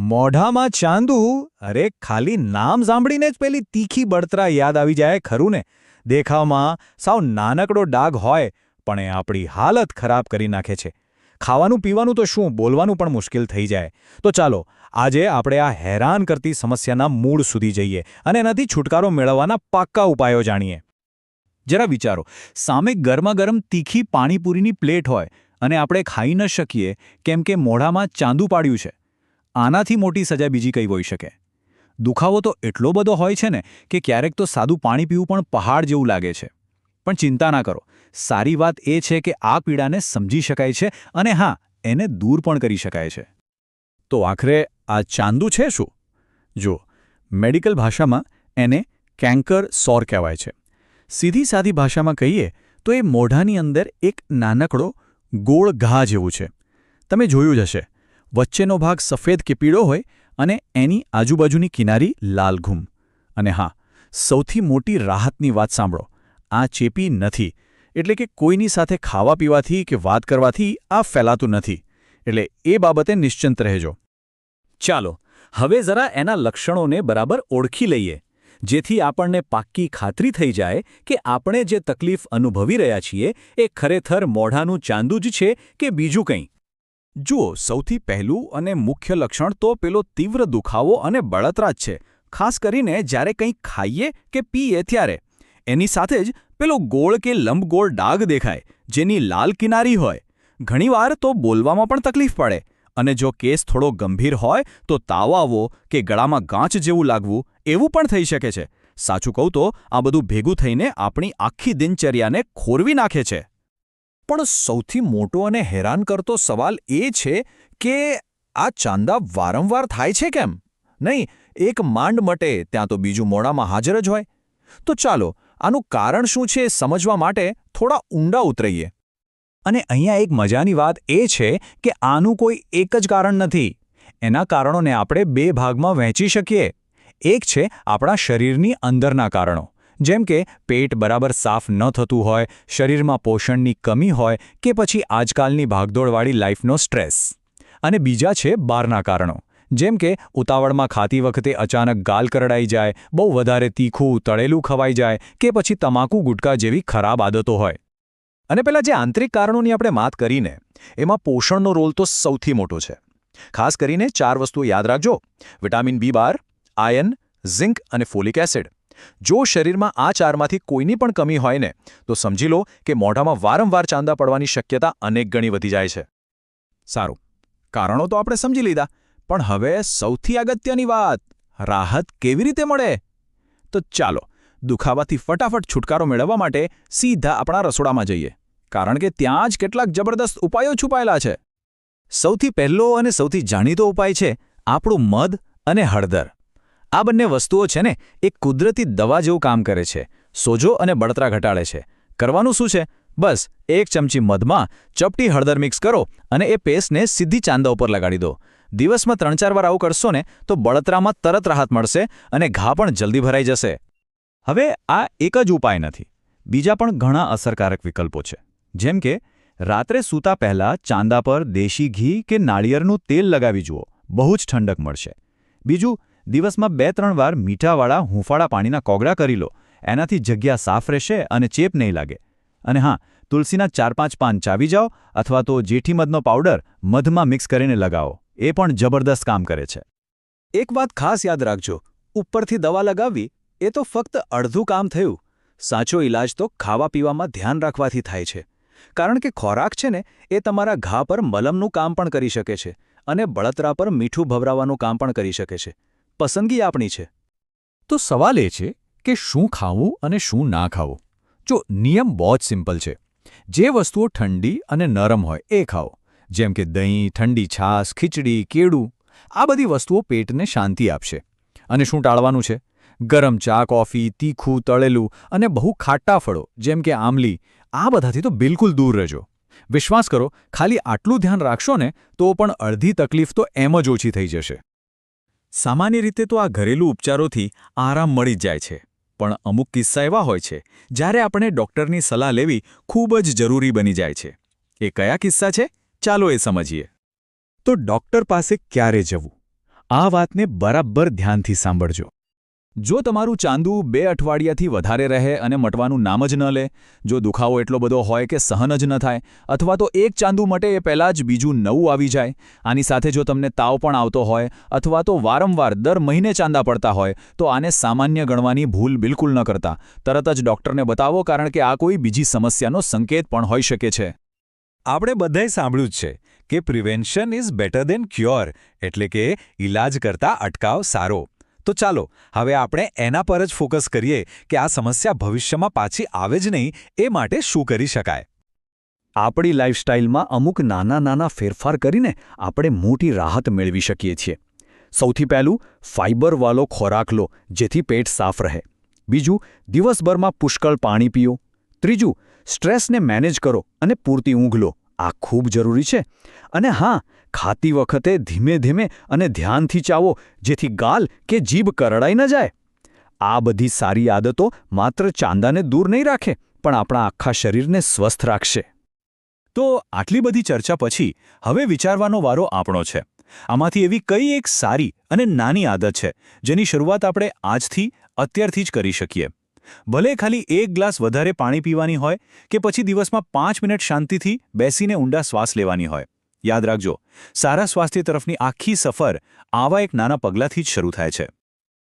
મોઢામાં ચાંદુ? અરે, ખાલી નામ સાંભળીને જ પેલી તીખી બળતરા યાદ આવી જાય, ખરું ને? દેખાવમાં સાવ નાનકડો ડાઘ હોય, પણ એ આપણી હાલત ખરાબ કરી નાખે છે. ખાવાનું પીવાનું તો શું, બોલવાનું પણ મુશ્કેલ થઈ જાય. તો ચાલો, આજે આપણે આ હેરાન કરતી સમસ્યાના મૂળ સુધી જઈએ અને એનાથી છુટકારો મેળવવાના પાક્કા ઉપાયો જાણીએ. જરા વિચારો, સામે ગરમાગરમ તીખી પાણીપુરીની પ્લેટ હોય અને આપણે ખાઈ ન શકીએ, કેમ કે મોઢામાં ચાંદુ પાડ્યું છે. આનાથી મોટી સજા બીજી કઈ હોઈ શકે. દુખાવો તો એટલો બધો હોય છે ને કે ક્યારેક તો સાદું પાણી પીવું પણ પહાડ જેવું લાગે છે. પણ ચિંતા ના કરો. સારી વાત એ છે કે આ પીડાને સમજી શકાય છે અને હા, એને દૂર પણ કરી શકાય છે. તો આખરે આ ચાંદુ છે શું? જો, મેડિકલ ભાષામાં એને કેન્કર સોર કહેવાય છે. સીધી સાદી ભાષામાં કહીએ તો એ મોઢાની અંદર એક નાનકડો ગોળ ઘા જેવું છે. તમે જોયું જ હશે. વચ્ચેનો ભાગ સફેદ કે પીળો હોય અને એની આજુબાજુની કિનારી લાલઘુમ અને હા, સૌથી મોટી રાહતની વાત સાંભળો. આ ચેપી નથી. એટલે કે કોઈની સાથે ખાવા પીવાથી કે વાત કરવાથી આ ફેલાતું નથી. એટલે એ બાબતે નિશ્ચિંત રહેજો. ચાલો, હવે જરા એના લક્ષણોને બરાબર ઓળખી લઈએ, જેથી આપણને પાક્કી ખાતરી થઈ જાય કે આપણે જે તકલીફ અનુભવી રહ્યા છીએ એ ખરેખર મોઢાનું ચાંદુ જ છે કે બીજું કંઈ. જુઓ સૌથી પહેલું અને મુખ્ય લક્ષણ તો પેલો તીવ્ર દુખાવો અને બળતરા છે, ખાસ કરીને જ્યારે કંઈ ખાઈએ કે પીએ ત્યારે. એની સાથે જ પેલો ગોળ કે લંબગોળ ડાઘ દેખાય, જેની લાલ કિનારી હોય. ઘણીવાર તો બોલવામાં પણ તકલીફ પડે, અને જો કેસ થોડો ગંભીર હોય, તો તાવ આવવો કે ગળામાં ગાંચ જેવું લાગવું, એવું પણ થઈ શકે છે. સાચું કહું તો, આ બધું ભેગું થઈને આપણી આખી દિનચર્યાને ખોરવી નાખે છે. પણ સૌથી મોટો અને હેરાન કરતો સવાલ એ છે કે આ ચાંદા વારંવાર થાય છે કેમ? નહીં, એક માંડ મટે ત્યાં તો બીજું મોડામાં હાજર જ હોય. તો ચાલો, આનું કારણ શું છે સમજવા માટે થોડા ઊંડા ઉતરીએ. અને અહીંયા એક મજાની વાત એ છે કે આનું કોઈ એક જ કારણ નથી. એના કારણોને આપણે બે ભાગમાં વહેંચી શકીએ. એક છે આપણા શરીરની અંદરના કારણો. જેમ કે પેટ બરાબર સાફ ન થતું હોય, શરીરમાં પોષણની કમી હોય કે પછી આજકાલની ભાગદોડવાળી લાઈફનો સ્ટ્રેસ. અને બીજા છે બહારના કારણો. જેમ કે ઉતાવળમાં ખાતી વખતે અચાનક ગાલ કરડાઈ જાય, બહુ વધારે તીખું, તળેલું ખવાઈ જાય કે પછી તમાકુ ગુટકા જેવી ખરાબ આદતો હોય. અને પેલા જે આંતરિક કારણોની આપણે વાત કરીને, એમાં પોષણનો રોલ તો સૌથી મોટો છે. ખાસ કરીને ચાર વસ્તુઓ યાદ રાખજો. વિટામિન બી બાર, આયન, ઝિંક અને ફોલિક એસિડ. જો શરીરમાં આ ચારમાંથી કોઈની પણ કમી હોય ને, તો સમજી લો કે મોઢામાં વારંવાર ચાંદા પડવાની શક્યતા અનેક ગણી વધી જાય છે. સારું, કારણો તો આપણે સમજી લીધા, પણ હવે સૌથી અગત્યની વાત, રાહત કેવી રીતે મળે? તો ચાલો, દુખાવાથી ફટાફટ છુટકારો મેળવવા માટે સીધા આપણા રસોડામાં જઈએ, કારણ કે ત્યાં જ કેટલાક જબરદસ્ત ઉપાયો છુપાયેલા છે. સૌથી પહેલો અને સૌથી જાણીતો ઉપાય છે આપણું મધ અને હળદર. આ બંને વસ્તુઓ છે ને, એક કુદરતી દવા જેવું કામ કરે છે. સોજો અને બળતરા ઘટાડે છે. કરવાનું શું છે? બસ, એક ચમચી મધમાં ચપટી હળદર મિક્સ કરો અને એ પેસ્ટને સીધી ચાંદા ઉપર લગાડી દો. દિવસમાં ત્રણ ચાર વાર આવું કરશો ને, તો બળતરામાં તરત રાહત મળશે અને ઘા પણ જલ્દી ભરાઈ જશે. હવે આ એક જ ઉપાય નથી. બીજા પણ ઘણા અસરકારક વિકલ્પો છે. જેમ કે, રાત્રે સૂતા પહેલાં ચાંદા પર દેશી ઘી કે નાળિયેરનું તેલ લગાવી જુઓ. બહુ જ ઠંડક મળશે. બીજું દિવસમાં બે ત્રણ વાર મીઠાવાળા હૂંફાળા પાણીના કોગળા કરી લો. એનાથી જગ્યા સાફ રહેશે અને ચેપ નહીં લાગે. અને હા, તુલસીના ચાર પાંચ પાન ચાવી જાઓ અથવા તો જેઠી મધનો પાવડર મધમાં મિક્સ કરીને લગાવો. એ પણ જબરદસ્ત કામ કરે છે. એક વાત ખાસ યાદ રાખજો, ઉપરથી દવા લગાવવી એ તો ફક્ત અડધું કામ થયું. સાચો ઇલાજ તો ખાવા પીવામાં ધ્યાન રાખવાથી થાય છે. કારણ કે ખોરાક છે ને, એ તમારા ઘા પર મલમનું કામ પણ કરી શકે છે અને બળતરા પર મીઠું ભભરાવાનું કામ પણ કરી શકે છે. પસંદગી આપણી છે. તો સવાલ એ છે કે શું ખાવું અને શું ના ખાવું? જો નિયમ બહુ જ સિમ્પલ છે. જે વસ્તુઓ ઠંડી અને નરમ હોય એ ખાઓ. જેમ કે દહીં, ઠંડી છાશ, ખીચડી, કેળું. આ બધી વસ્તુઓ પેટને શાંતિ આપશે. અને શું ટાળવાનું છે? ગરમ ચા, કોફી, તીખું, તળેલું અને બહુ ખાટા ફળો, જેમ કે આમલી આ બધાથી તો બિલકુલ દૂર રહેજો. વિશ્વાસ કરો, ખાલી આટલું ધ્યાન રાખશો ને તો પણ અડધી તકલીફ તો એમ જ ઓછી થઈ જશે. સામાન્ય રીતે તો આ ઘરેલું ઉપચારોથી આરામ મળી જ જાય છે. પણ અમુક કિસ્સા એવા હોય છે, જ્યારે આપણે ડૉક્ટરની સલાહ લેવી ખૂબ જ જરૂરી બની જાય છે. એ કયા કિસ્સા છે? ચાલો એ સમજીએ. તો ડૉક્ટર પાસે ક્યારે જવું? આ વાતને બરાબર ધ્યાનથી સાંભળજો. જો તમારું ચાંદુ બે અઠવાડિયાથી વધારે રહે અને મટવાનું નામ જ ન લે, જો દુખાવો એટલો બધો હોય કે સહન જ ન થાય, અથવા તો એક ચાંદુ મટે એ પહેલાં જ બીજું નવું આવી જાય, આની સાથે જો તમને તાવ પણ આવતો હોય, અથવા તો વારંવાર દર મહિને ચાંદા પડતા હોય, તો આને સામાન્ય ગણવાની ભૂલ બિલકુલ ન કરતા. તરત જ ડૉક્ટરને બતાવો કારણ કે આ કોઈ બીજી સમસ્યાનો સંકેત પણ હોઈ શકે છે. આપણે બધાએ સાંભળ્યું જ છે કે prevention is better than cure એટલે કે ઇલાજ કરતાં અટકાવ સારો. તો ચાલો, હવે આપણે એના પર જ ફોકસ કરીએ કે આ સમસ્યા ભવિષ્યમાં પાછી આવે જ નહીં, એ માટે શું કરી શકાય. આપણી લાઇફસ્ટાઇલમાં અમુક નાના નાના ફેરફાર કરીને આપણે મોટી રાહત મેળવી શકીએ છીએ. સૌથી પહેલું ફાઇબરવાળો ખોરાક લો, જેથી પેટ સાફ રહે. બીજું, દિવસભરમાં પુષ્કળ પાણી પીઓ. ત્રીજું, સ્ટ્રેસને મેનેજ કરો અને પૂરતી ઊંઘ લો. આ ખૂબ જરૂરી છે. અને હા, ખાતી વખતે ધીમે ધીમે અને ધ્યાનથી ચાવો, જેથી ગાલ કે જીભ કરડાઈ ન જાય. આ બધી સારી આદતો માત્ર ચાંદાને દૂર નહીં રાખે, પણ આપણા આખા શરીરને સ્વસ્થ રાખશે. તો આટલી બધી ચર્ચા પછી હવે વિચારવાનો વારો આપણો છે. આમાંથી એવી કઈ એક સારી અને નાની આદત છે, જેની શરૂઆત આપણે આજથી, અત્યારથી જ કરી શકીએ. ભલે ખાલી એક ગ્લાસ વધારે પાણી પીવાની હોય કે પછી દિવસમાં પાંચ મિનિટ શાંતિથી બેસીને ઊંડા શ્વાસ લેવાની હોય. યાદ રાખજો, સારા સ્વાસ્થ્ય તરફની આખી સફર આવા એક નાના પગલાંથી જ શરૂ થાય છે.